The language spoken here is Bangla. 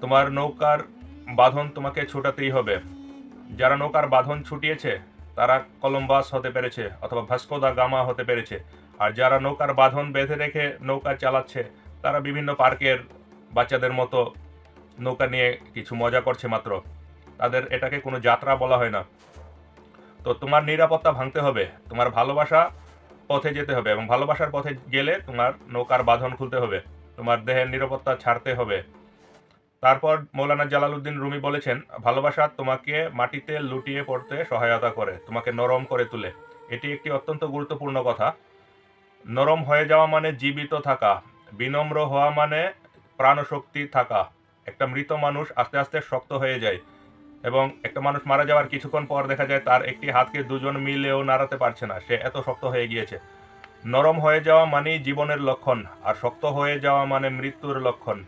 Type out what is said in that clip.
তোমার নৌকার বাঁধন তোমাকে ছোটাতেই হবে। যারা নৌকার বাঁধন ছুটিয়েছে, তারা কলম্বাস হতে পেরেছে অথবা ভাস্কো দা গামা হতে পেরেছে। আর যারা নৌকার বাঁধন বেঁধে রেখে নৌকা চালাচ্ছে, তারা বিভিন্ন পার্কের বাচ্চাদের মতো নৌকা নিয়ে কিছু মজা করছে মাত্র। তাদের এটাকে কোনো যাত্রা বলা হয় না। তো তোমার নিরাপত্তা ভাঙতে হবে, তোমার ভালোবাসা পথে যেতে হবে এবং ভালোবাসার পথে গেলে তোমার নৌকার বাঁধন খুলতে হবে। তোমার দেহের নিরাপত্তা ছাড়তে হবে। তারপর মৌলানা জালালউদ্দিন রুমি বলেছেন, ভালোবাসা তোমাকে মাটিতে লুটিয়ে পড়তে সহায়তা করে, তোমাকে নরম করে তুলে। এটি একটি অত্যন্ত গুরুত্বপূর্ণ কথা। নরম হয়ে যাওয়া মানে জীবিত থাকা, বিনম্র হওয়া মানে প্রাণশক্তি থাকা। একটা মৃত মানুষ আস্তে আস্তে শক্ত হয়ে যায় এবং একটা মানুষ মারা যাওয়ার কিছুক্ষণ পর দেখা যায় তার একটি হাতকে দুজন মিলেও নাড়াতে পারছে না, সে এত শক্ত হয়ে গিয়েছে। নরম হয়ে যাওয়া মানেই জীবনের লক্ষণ, আর শক্ত হয়ে যাওয়া মানে মৃত্যুর লক্ষণ।